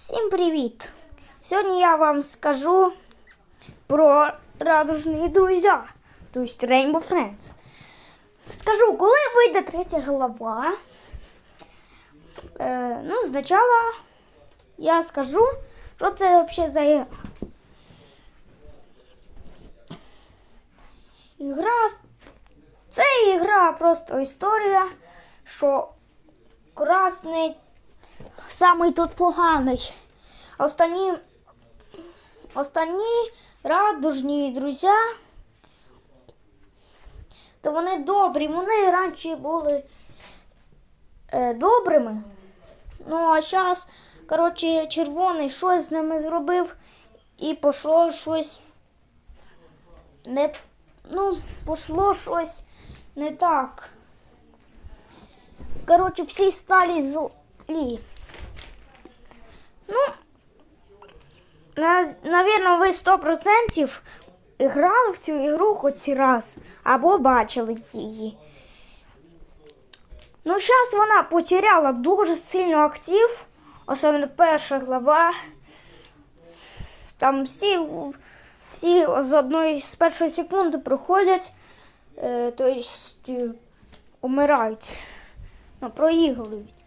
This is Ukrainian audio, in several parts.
Всім привіт! Сьогодні я вам скажу про радужні друзі, тобто Rainbow Friends. Скажу, коли вийде третя глава. Е, ну, спочатку я скажу, що це взагалі за ігра. Ігра. Це ігра просто історія, що красний самий тут поганий. Останні, останні радужні друзі, то вони добрі. Вони раніше були е, добрими. Ну, а зараз, коротше, червоний щось з ними зробив і пішло щось не. Ну, пішло щось не так. Коротше, всі стали злі. Ну, на, навірно, ви 100% грали в цю ігру хоч раз або бачили її. Ну, зараз вона потеряла дуже сильно актив, особливо перша глава. Там всі, всі з одної з першої секунди проходять, тобто умирають, ну, проігрують.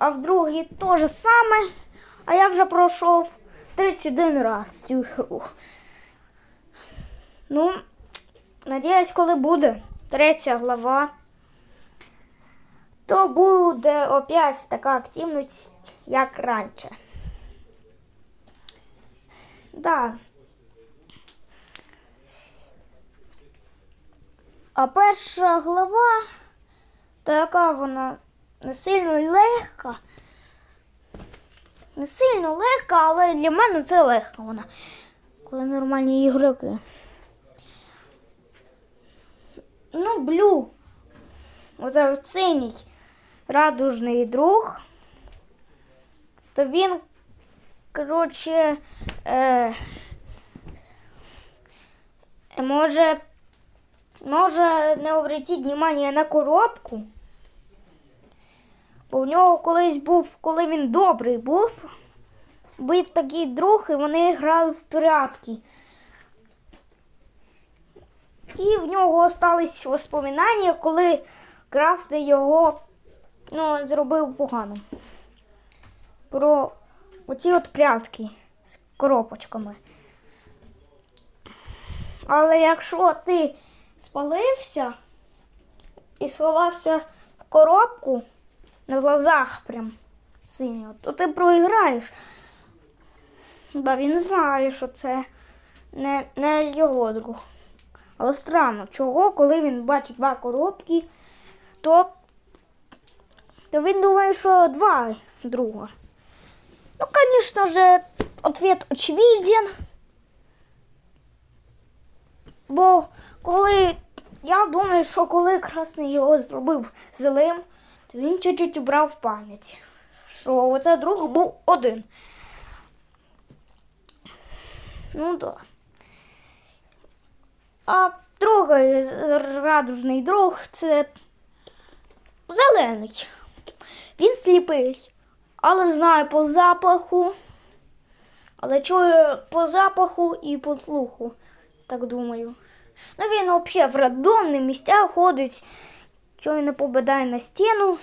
А в другій теж саме. А я вже пройшов 31 раз цю гру. Ну, надіюсь, коли буде третя глава, то буде опять така активність, як раніше. Да. А перша глава, то яка вона не сильно легка. Не сильно легка, але для мене це легка вона. Коли нормальні ігроки. Ну, блю. Оце синій радужний друг. То він, коротше, е, може, може не обратити внимання на коробку. Бо у нього колись був, коли він добрий був, був такий друг, і вони грали в порядки. І в нього остались воспоминання, коли красний його ну, зробив погано. Про оці от прятки з коробочками. Але якщо ти спалився і сховався в коробку, на глазах прям синього, то ти проіграєш. Бо він знає, що це не, не його друг. Але странно, чого, коли він бачить два коробки, то, то він думає, що два друга. Ну, звісно ж, ответ очевиден. Бо коли я думаю, що коли красний його зробив злим, то він чуть-чуть убрав пам'ять, що оце друг був один. Ну так. А другий радужний друг це зелений. Він сліпий, але знає по запаху. Але чує по запаху і по слуху, так думаю. Ну він взагалі в рандомних місцях ходить, що він не попадає на стіну.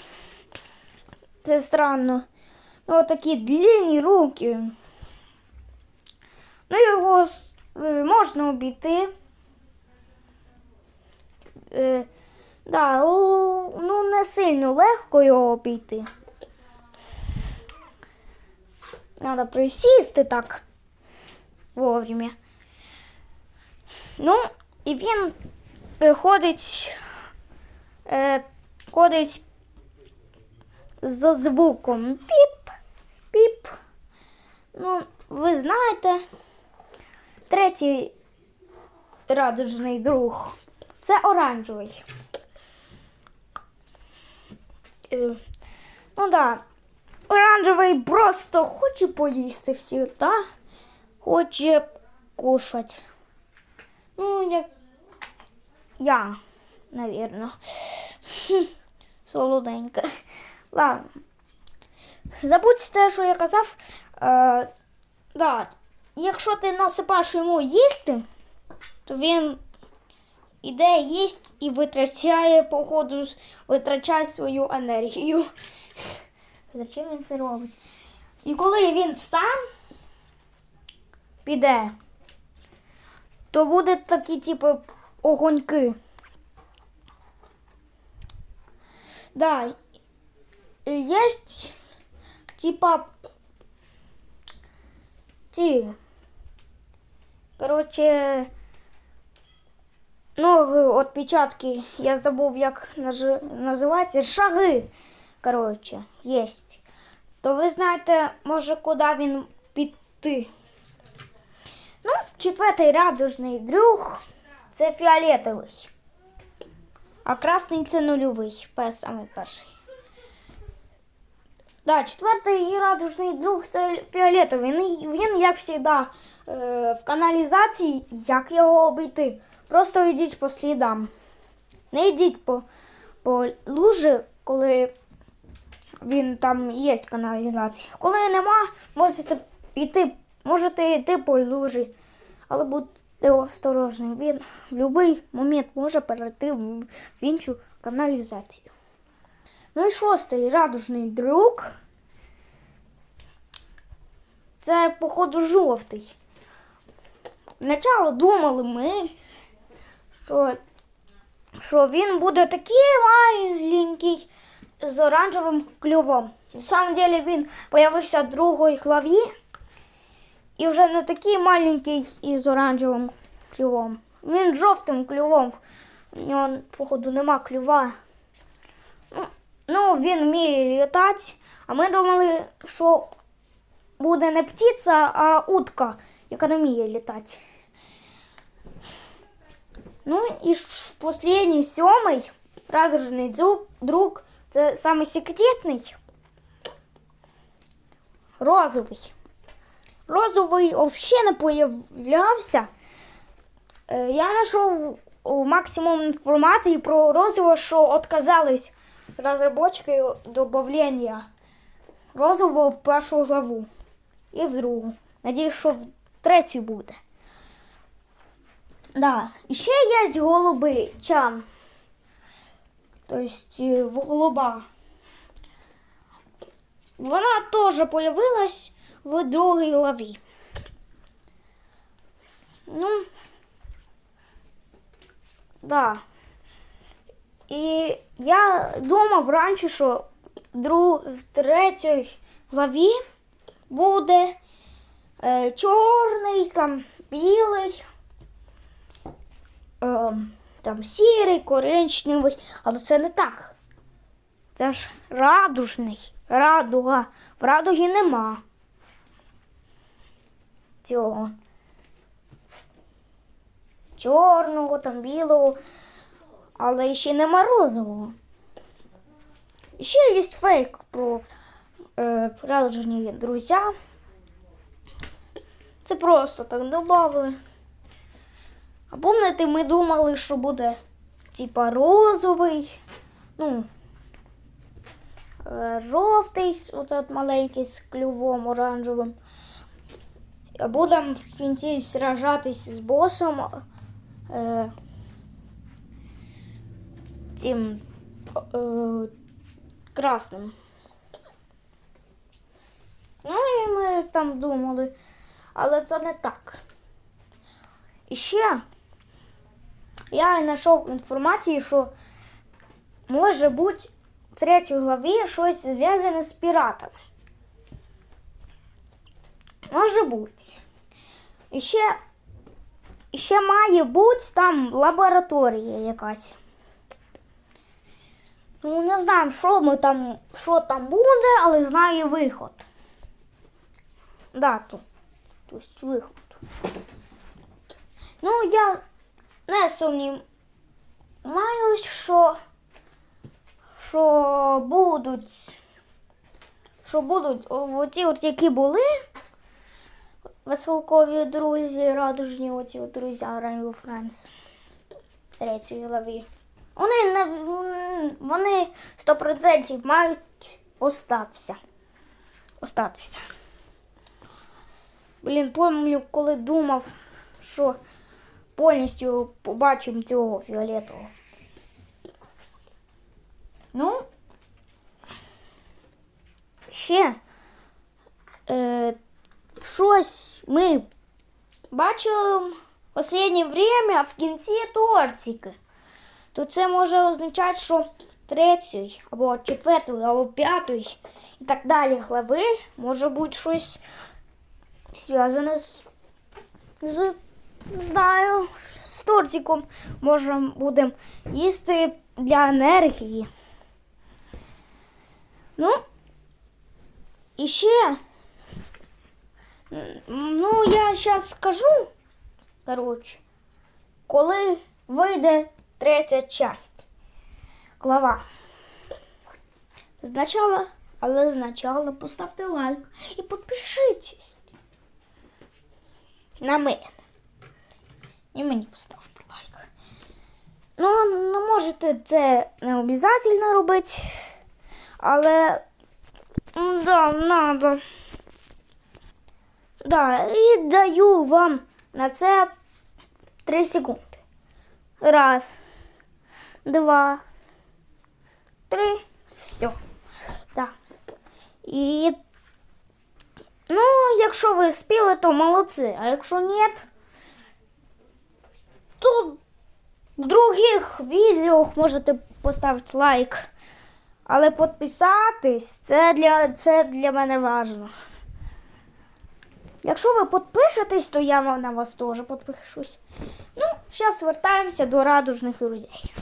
Це странно. Ну, такі длинні руки. Ну, його е, можна обійти. Е, да, ну не сильно легко його обійти. Треба присісти так вовремя. Ну, і він е, ходить, е, ходить з звуком піп, піп. Ну, ви знаєте, третій радужний друг це оранжевий. Е, ну да. оранжевий просто хоче поїсти всі, та хоче кушати. Ну, як я, навірно. Солоденька. Ладно. забудь те, що я казав. Е, да, якщо ти насипаєш йому їсти, то він іде їсть і витрачає, походу, витрачає свою енергію. Зачем він це робить? І коли він сам піде, то буде такі, типу, огоньки. Да, есть типа ті. Короче, ноги, отпечатки, я забув, як називається, шаги. Короче, есть. То ви знаєте, може, куди він піти. Ну, четвертий радужний друг це фіолетовий. А красний це нульовий, пе- самий перший. Да, четвертий радужний друг це фіолетовий. Він, як завжди, е, в каналізації, як його обійти. Просто йдіть по слідам. Не йдіть по, по лужі, коли він там є каналізація. Коли нема, можете йти, можете йти по лужі. Але будьте осторожні, він в будь-який момент може перейти в іншу каналізацію. Ну і шостий радужний друг. Це, походу, жовтий. Спочатку думали ми, що, що він буде такий маленький з оранжевим клювом. На самом деле він появився в другій главі. І вже не такий маленький і з оранжевим клювом. Він жовтим клювом. У нього, походу, нема клюва. Ну, він вміє літати. А ми думали, що буде не птиця, а утка, яка не вміє літати. Ну і останній сьомий радужний друг. Це самий секретний. Розовий. Розовий взагалі не появлявся. Е, Я знайшов максимум інформації про розово, що відказались розробники додавлення розового в першу главу і в другу. Надіюсь, що в третю буде. Да. І ще є голуби чан. Тобто е, голуба. Вона теж появилась в другій главі. Ну, да. І я думав раніше, що дру... в третій главі буде е, чорний, там білий, е, там сірий, коричневий, але це не так. Це ж радужний. Радуга. В радуги нема. Цього. Чорного, там білого, але ще нема розового. Ще є фейк про е, радужні друзі. Це просто так додали. А пам'ятаєте, ми думали, що буде типа розовий, ну, е, жовтий, оце от маленький з клювом оранжевим. Будемо в кінці сражатись з босом. Е, тим е, красним. Ну і ми там думали, але це не так. І ще я знайшов інформацію, що може бути в третій главі щось зв'язане з піратами. Може бути. Ще, ще має бути там лабораторія якась. Ну, не знаємо, що ми там, що там буде, але знаю виход. Дату. Тобто виход. Ну, я не сумніваюсь, що, що будуть, що будуть оті, от які були веселкові друзі, радужні оці друзі Rainbow Friends третьої главі. Вони не вони 100% мають остатися. остатися. Блін, пам'ятаю, коли думав, що повністю побачимо цього фіолетового. Ну, ще е, щось ми бачили в останнє время в кінці тортики. То це може означати, що третій, або четвертий, або п'ятий і так далі глави може бути щось зв'язане з, з не знаю, з тортиком. Може будемо їсти для енергії. Ну, і ще, ну, я зараз скажу, коротше, коли вийде третя часть, глава. Спочатку, але спочатку поставте лайк і підпишитесь на мене. І мені поставте лайк. Ну, не можете це не обов'язково робити, але да, надо. Да, і даю вам на це 3 секунди. Раз, два, три, все. Да. І ну, якщо ви спіли, то молодці. А якщо ні, то в других відео можете поставити лайк. Але підписатись це для, це для мене важливо. Якщо ви підпишетесь, то я на вас теж підпишусь. Ну, зараз вертаємося до радужних друзей.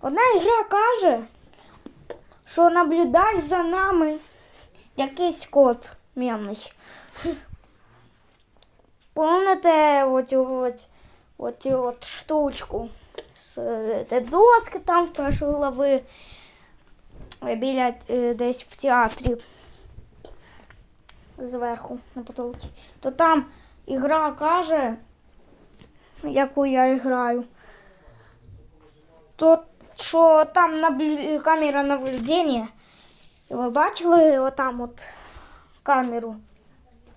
Одна ігра каже, що наблюдай за нами якийсь кот мемний. Помните оцю от, оцю от штучку з е, доски там першої глави е, біля е, десь в театрі зверху на потолці. То там ігра каже, яку я граю, то що там наблю... камера наблюдення. Ви бачили отам от камеру,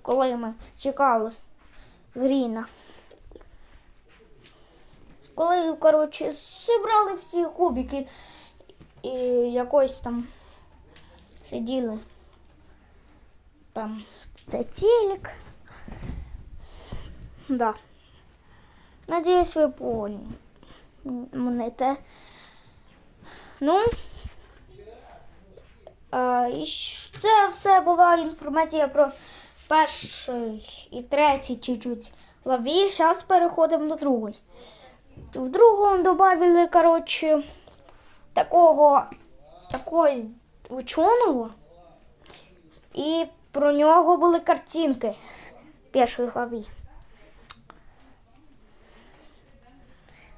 коли ми чекали Гріна. Коли, коротше, зібрали всі кубики і якось там сиділи. Там це телек. Да. Надіюсь, ви поняли. Те. Ну. І це все була інформація про перший і третій чуть-чуть главі. Зараз переходимо до другої. В другому додали, коротше, такого якогось ученого. І про нього були картинки в першій главі.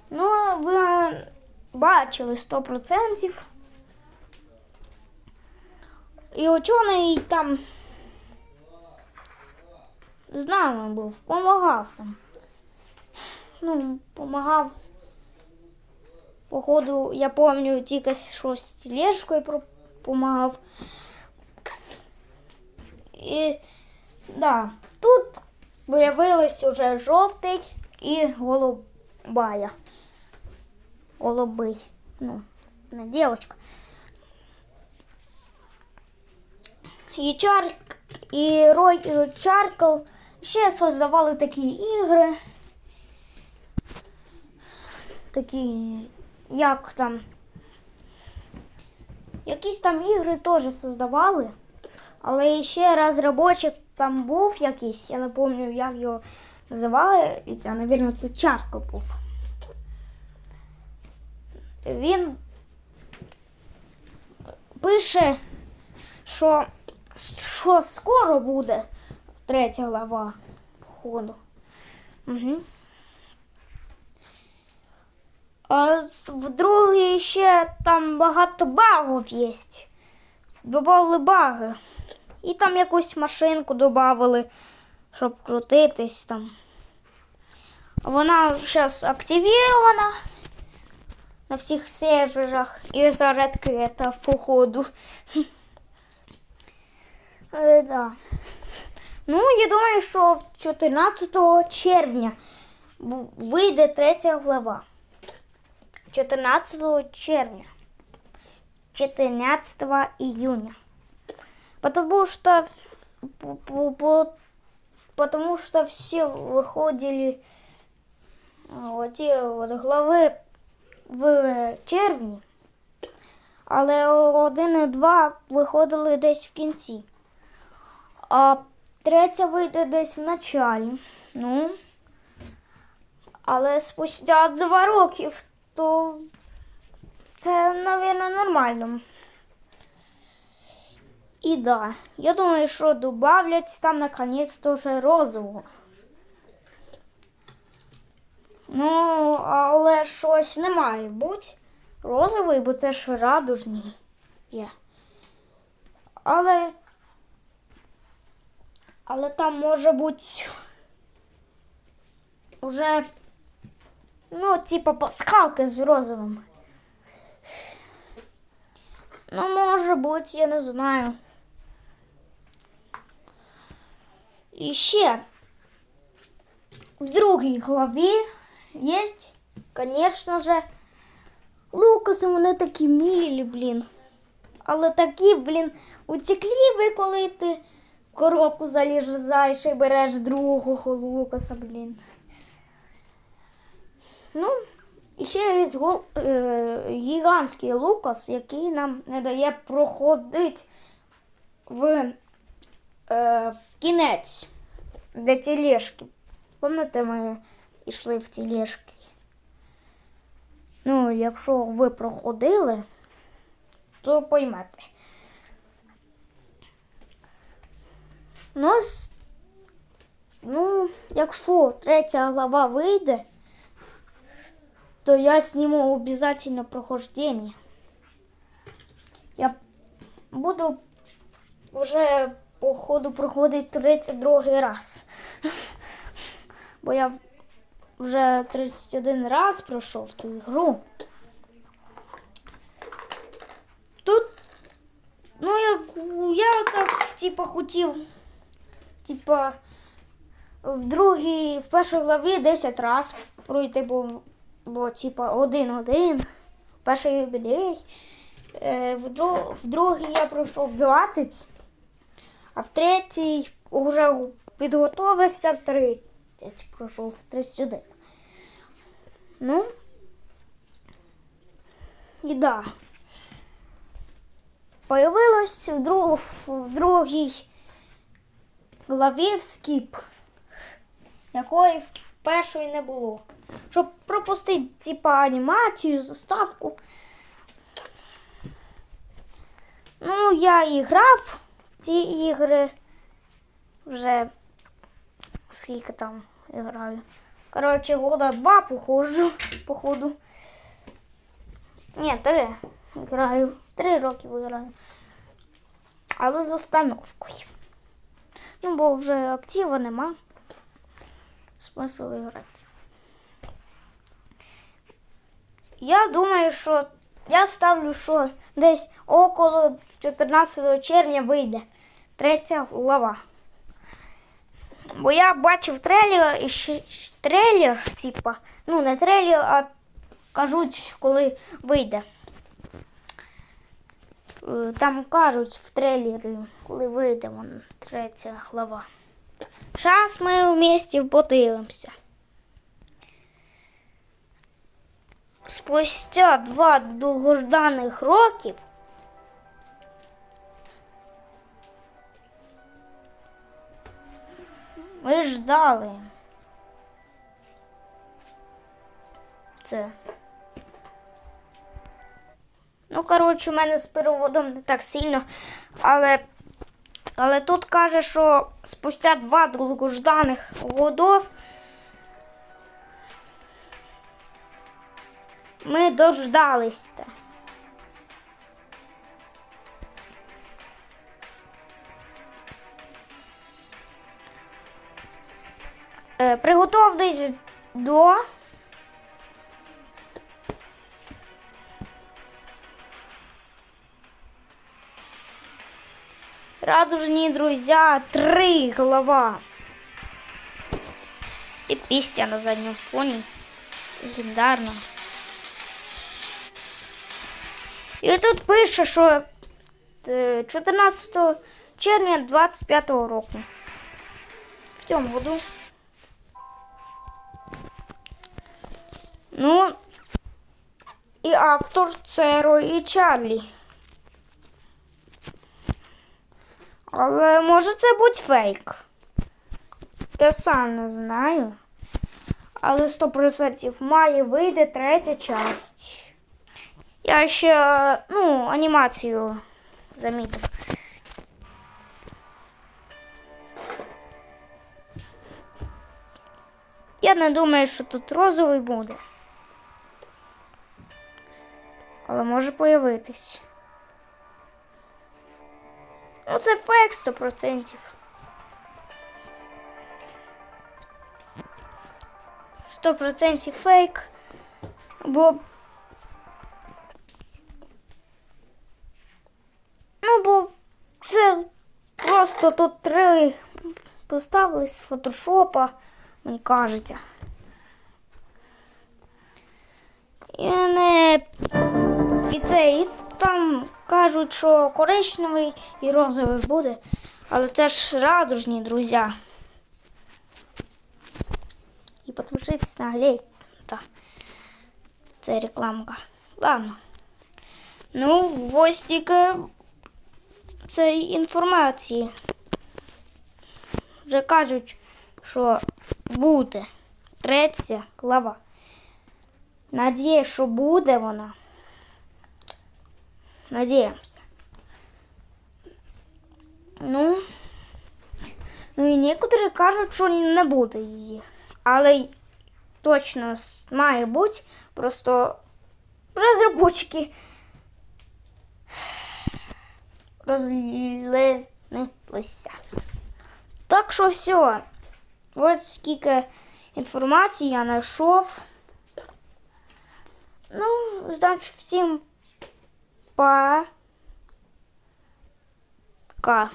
Ну, ви бачили 100%. І учений там з нами був, допомагав там. Ну, допомагав. Походу, я пам'ятаю, тільки щось тележкою допомагав. І да, тут виявилось уже жовтий і голубая. Голубий. Ну, не дівчинка. І Чарк, і Рой і Чаркл ще создавали такі ігри. Такі, як там. Якісь там ігри теж создавали. Але ще розробочик там був якийсь, я не пам'ятаю, як його називали. І це, мабуть, це Чарко був. Він пише, що, що скоро буде третя глава, походу. Угу. А в другій ще там багато багів є. Добавили баги. І там якусь машинку додали, щоб крутитись там. Вона зараз активірована на всіх серверах і зарядки походу. да. Ну, я думаю, що 14 червня вийде третя глава. 14 червня. 14 июня. Потому что, по- по- по- потому что все выходили вот ті от глави в червні, але один і два виходили десь в кінці. А третя вийде десь в началі. Ну. Але спустя два роки, то це, напевно, нормально. І да, я думаю, що добавлять там наконець-то вже розового. Ну, але щось не має бути розовий, бо це ж радужний є. Але. Але там може бути уже, ну, типа пасхалки з розовим. Ну, може бути, я не знаю. І ще в другій главі є, звісно же, Лукаси, вони такі милі, блін. Але такі, блін, утеклі коли ти в коробку залізаєш і береш другого Лукаса, блін. Ну, і ще є е, гігантський Лукас, який нам не дає проходити в, е, в кінець, де тележки. Пам'ятаєте, ми йшли в тележки. Ну, якщо ви проходили, то поймете. Ну, ну, якщо третя глава вийде, то я сниму обязательно прохождение. Я буду вже по ходу проходити 32 раз. Бо я вже 31 раз пройшов ту ігру. Тут, ну, як я так, типа, хотів, типа, в другій, в першій главі 10 раз пройти, бо, бо типа, один-один, перший юбілей. Е, в, друг, в другій я пройшов 20, а в третій вже підготовився в 30, пройшов 31. Ну, і да. Появилось в, друг, в другій главі скіп, якої в першої не було. Щоб пропустити типа анімацію, заставку. Ну, я і грав в ті ігри вже скільки там граю. Коротше, года два походжу, походу. Ні, три граю. Три роки граю. Але з установкою. Ну, бо вже актива нема. Смисл грати. Я думаю, що я ставлю, що десь около 14 червня вийде третя глава. Бо я бачив трейлер, ще трейлер, типа, ну не трейлер, а кажуть, коли вийде. Е, Там кажуть в трейлері, коли вийде вон, третя глава. Зараз ми вместе подивимося. Спустя два довгожданих років ми ждали. Це. Ну, коротше, у мене з переводом не так сильно, але, але тут каже, що спустя два довгожданих годов ми дождалися. Е, Приготовтесь до Радужні друзі, три глава. І пісня на задньому фоні. Легендарна. І тут пише, що е, 14 червня 25 року. В цьому году. Ну, і автор це Рой і Чарлі. Але може це бути фейк. Я сам не знаю. Але 100% має вийде третя часть. Я ще ну, анімацію замітив. Я не думаю, що тут розовий буде. Але може появитись. Ну, це фейк 100%. 100% фейк. Бо. Бо це просто тут три поставили з фотошопа, мені кажеться. І не і це, і там кажуть, що коричневий і розовий буде, але це ж радужні, друзі. І подпишитесь на глей. Це рекламка. Ладно. Ну, ось тільки цієї інформації. Вже кажуть, що буде третя глава. Надіюсь, що буде вона. Надіємося. Ну, ну і некоторі кажуть, що не буде її. Але точно має бути. Просто розробочки розлилися. Так що все. Ось скільки інформації я знайшов. Ну, значить, всім па. Пока.